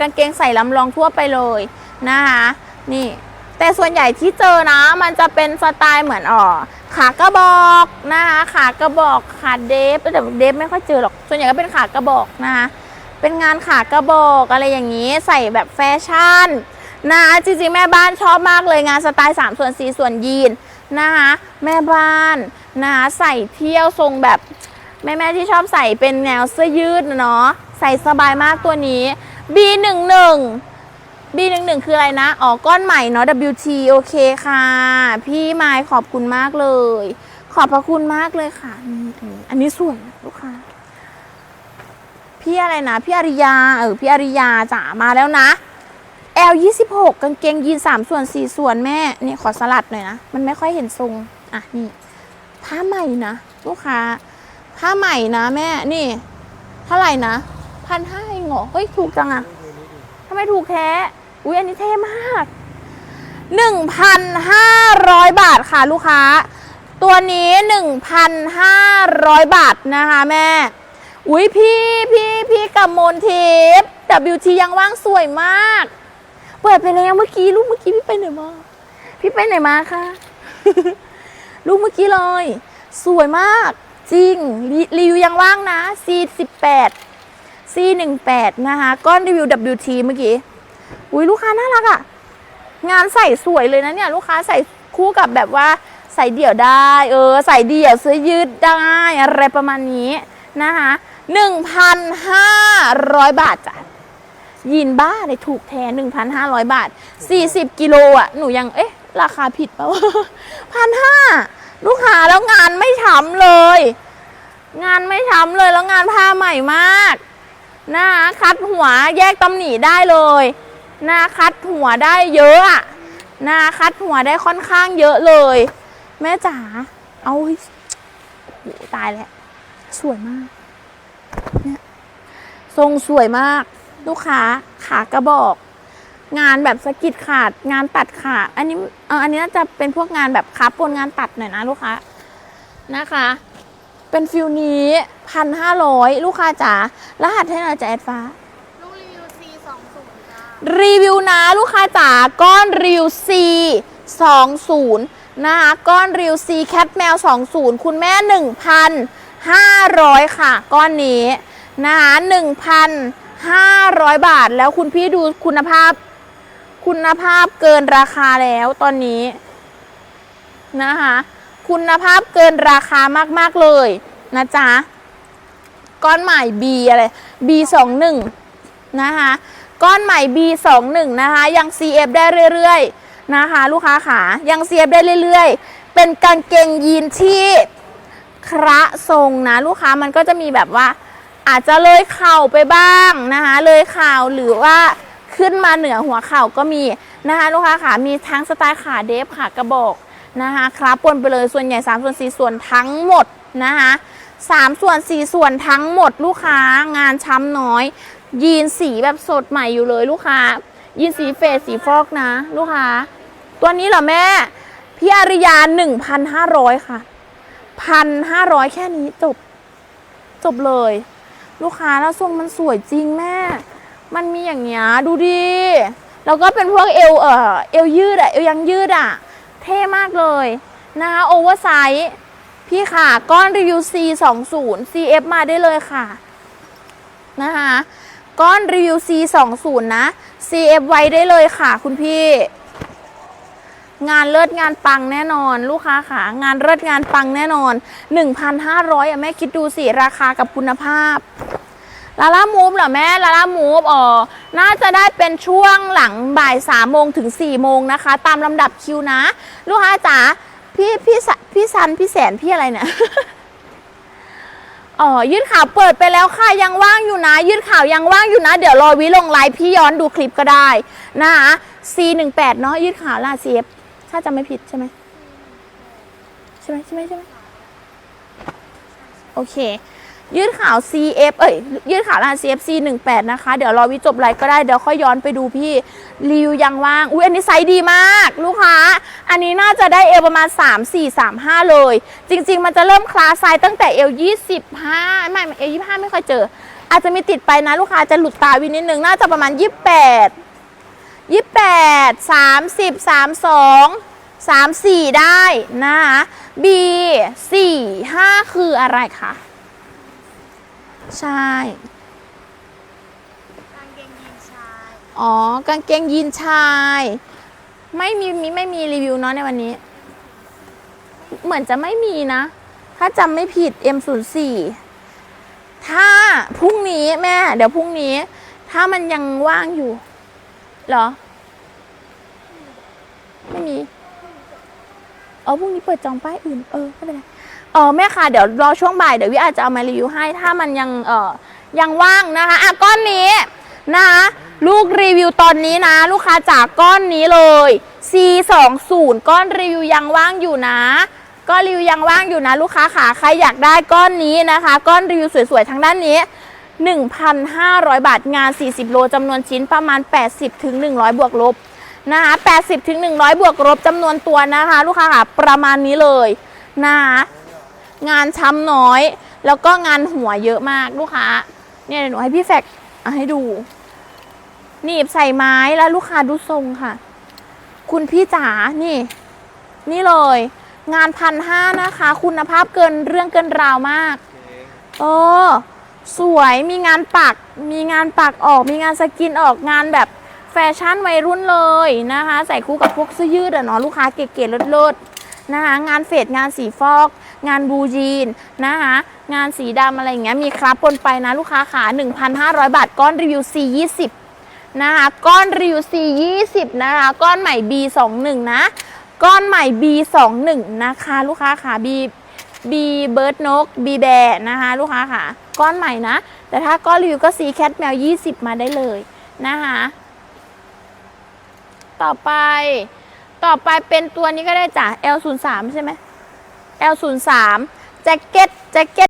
กางเกงใส่ลำลองทั่วไปเลยนะคะนี่แต่ส่วนใหญ่ที่เจอนะมันจะเป็นสไตล์เหมือนอ๋อขากระบอกนะคะขากระบอกขาเดฟแต่เดฟไม่ค่อยเจอหรอก ส่วนใหญ่ก็เป็นขากระบอกนะคะเป็นงานขากระบอกอะไรอย่างนี้ใส่แบบแฟชั่นนะจริงๆแม่บ้านชอบมากเลยงานสไตล์3ส่วน4ส่วนยีนนะคะแม่บ้านนะคะใส่เที่ยวทรงแบบแม่ๆที่ชอบใส่เป็นแนวเสื้อยืดเนาะใส่สบายมากตัวนี้ B11 B11 คืออะไรนะ อ๋อ ก้อนใหม่เนาะ WT โอเคค่ะ พี่ไมายขอบคุณมากเลย ขอบพระคุณมากเลยค่ะนี่อันนี้สวยนะลูกค้า พี่อะไรนะ พี่อาริยา เออ พี่อาริยาจ๋ามาแล้วนะ L 26กางเกงยีน3ส่วน4ส่วนแม่นี่ขอสลัดหน่อยนะ มันไม่ค่อยเห็นทรง อะ นี่ ผ้าใหม่นะ ลูกค้า ผ้าใหม่นะแม่ นี่ เท่าไหร่นะพันห้า เองเหรอ เฮ้ย ถูกจังอะทำไมถูกแท้ อุ้ยอันนี้เท่มาก 1,500 บาทค่ะลูกค้า ตัวนี้ 1,500 บาทนะคะแม่ อุ้ยพี่พี่พี่กับมนทิพย์ WT ยังว่างสวยมาก เปิดไปแล้วเมื่อกี้ลูกเมื่อกี้พี่ไปไหนมา พี่ไปไหนมาคะลูกเมื่อกี้เลย สวยมาก จริง รีรีวิวยังว่างนะ C18 C18 นะคะก้อนรีวิว WT เมื่อกี้อุ้ยลูกค้าน่ารักอะ่ะ งานใส่สวยเลยนะเนี่ย ลูกค้าใส่คู่กับแบบว่าใส่เดี่ยวได้ เออ ใส่เดี่ยวเสื้อยืดได้ อะไรประมาณนี้นะคะ1,500บาทจ้ะยินบ้าเลยถูกแทน1,500บาท40กิโลอะ หนูยัง เอ๊ะ ราคาผิดเปล่าพันห้าลูกค้าแล้วงานไม่ช้ำเลย งานไม่ช้ำเลยแล้วงานผ้าใหม่มาก นะคะคัดหัวแยกตำหนิได้เลยนะคัดหัวได้เยอะอะนะคัดหัวได้ค่อนข้างเยอะเลย แม่จ๋าเอาเฮ้ตายแล้วสวยมากเนี่ยทรงสวยมาก ลูกค้าขากระบอก งานแบบสกิดขาดงานตัดขาดอันนี้เอออันนี้น่าจะเป็นพวกงานแบบคับปนงานตัดหน่อยนะลูกค้านะคะ เป็นฟิลนี้พันห้าร้อยลูกค้าจ๋ารหัสให้หน่อยจ้ะแอดฟ้า ลูกรีวิว C 2 0จ้ารีวิวนะลูกค้าจ๋าก้อนรีวิว C 20นะคะก้อนรีวิว C Cat Mail 20คุณแม่1,500ค่ะ ก้อนนี้นะคะ1,500บาทแล้วคุณพี่ดูคุณภาพ คุณภาพเกินราคาแล้วตอนนี้นะคะ คุณภาพเกินราคามากๆเลยนะจ๊ะ ก้อนใหม่ B อะไร B 2 1 นะคะ ก้อนใหม่ B21 นะคะ ยัง CF ได้เรื่อยๆนะคะ ลูกค้าขายัง CF ได้เรื่อยๆ เป็นกางเกงยีนที่คระทรงนะลูกค้ามันก็จะมีแบบว่า อาจจะเลยเข่าไปบ้างนะคะ เลยเข่าหรือว่าขึ้นมาเหนือหัวเข่าก็มีนะคะ ลูกค้าขามีทั้งสไตล์ขาเดฟขากระบอก นะคะครับปนไปเลยส่วนใหญ่ 3 ส่วน 4 ส่วนทั้งหมดนะคะ3ส่วน4ส่วนทั้งหมดลูกค้างานช้ำน้อย ยีนสีแบบสดใหม่อยู่เลยลูกค้า ยีนสีเฟดสีฟอกนะ ลูกค้า ตัวนี้เหรอแม่ พี่อาริยา1,500ค่ะ1,500แค่นี้จบ จบเลย ลูกค้าแล้วทรงมันสวยจริงแม่ มันมีอย่างเงี้ยดูดิ แล้วก็เป็นพวกเอวเออเอวยืดอะเอวยังยืดอะ เท่มากเลยนะคะโอเวอร์ไซส์พี่ค่ะ ก้อนรีวิว C 2 0 CF มาได้เลยค่ะนะคะก้อนรีวิว C 2 0นะ CF ไว้ได้เลยค่ะ คุณพี่ งานเลิศงานปังแน่นอน ลูกค้าค่ะ งานเลิศงานปังแน่นอน 1,500อะแม่คิดดูสิ ราคากับคุณภาพ ลาล่ามูฟเหรอแม่ลาล่ามูฟอ๋อน่าจะได้เป็นช่วงหลังบ่ายสามโมงถึง4ี่โมงนะคะ ตามลำดับคิวนะ ลูกค้าจ๋าพี่พี่พี่ซันพี่แสนพี่อะไรเนี่ยอ๋อยืดข่าวเปิดไปแล้วค่ะยังว่างอยู่นะ ยืดข่าวยังว่างอยู่นะ เดี๋ยวรอวิลงไลฟ์พี่ย้อนดูคลิปก็ได้นะคะ C18 เนาะยืดข่าวล่า CF ถ้าจำไม่ผิดใช่ไหมใช่ไหมใช่ไหมใช่ไหมโอเค ยืดข่าว CF เอ้ยยืดข่าวรหัส CF C18 นะคะ เดี๋ยวรอวิจบไลฟ์ก็ได้ เดี๋ยวค่อยย้อนไปดูพี่รีวิวยังว่าง อุ้ยอันนี้ไซส์ดีมาก ลูกค้า อันนี้น่าจะได้เอวประมาณ 3 4 3 5 เลย จริง ๆ มันจะเริ่มคลาสไซส์ตั้งแต่เอว25 ไม่เอว25 ไม่ค่อยเจอ อาจจะมีติดไปนะลูกค้าจะหลุดตาวินนิดนึง น่าจะประมาณ 28 28 30 32 34 ได้นะคะ B 4 5 คืออะไรคะ ใช่ กางเกงยีนชายอ๋อ กางเกงยีนชาย ไม่มีมีไม่มีรีวิวเนาะในวันนี้ เหมือนจะไม่มีนะ ถ้าจำไม่ผิด M04 ถ้าพรุ่งนี้แม่ เดี๋ยวพรุ่งนี้ ถ้ามันยังว่างอยู่เหรอ ไม่มี อ๋อพรุ่งนี้เปิดจองป้ายอื่นเออไม่เป็นไรเออแม่ค่ะเดี๋ยวรอช่วงบ่ายเดี๋ยววิอาจจะเอามารีวิวให้ถ้ามันยังเออยังว่างนะคะอะก้อนนี้นะคะลูกรีวิวตอนนี้นะ ลูกค้าจากก้อนนี้เลย C20 ก้อนรีวิวยังว่างอยู่นะก้อนรีวิวยังว่างอยู่นะ ลูกค้าขาใครอยากได้ก้อนนี้นะคะ ก้อนรีวิวสวยๆทางด้านนี้ 1,500 บาทงาน 40 โลจำนวนชิ้นประมาณ 80ถึง100 บวกลบ นะคะ80ถึง100 บวกลบจำนวนตัวนะคะ ลูกค้าค่ะประมาณนี้เลยนะคะงานช้ำน้อย แล้วก็งานหัวเยอะมากลูกค้า เนี่ยหนูให้พี่แฟกให้ดูหนีบใส่ไม้แล้วลูกค้าดูทรงค่ะ คุณพี่จ๋านี่ นี่เลย งานพันห้านะคะ คุณภาพเกินเรื่องเกินราวมากเออสวยมีงานปัก มีงานปักออก มีงานสกินออกงานแบบ แฟชั่นวัยรุ่นเลยนะคะ ใส่คู่กับพวกเสื้อยืดอะเนาะลูกค้าเก๋ๆเลิศๆนะคะงานเฟดงานสีฟอก งานบูจีนนะคะงานสีดำอะไรอย่างเงี้ยมีครับปนไปนะลูกค้าขา 1,500 บาท ก้อนรีวิว C20 นะคะก้อนรีวิว C20 นะคะก้อนใหม่ B21 นะ ก้อนใหม่ B21 นะคะลูกค้าขา B B เบิร์ดนก B แบร์นะคะลูกค้าค่ะ ก้อนใหม่นะ แต่ถ้าก้อนรีวิวก็ C cat แมว 20 มาได้เลยนะคะ ต่อไป ต่อไปเป็นตัวนี้ก็ได้จ้ะ L03 ใช่ไหม L03 แจ็คเก็ตแจ็คเก็ต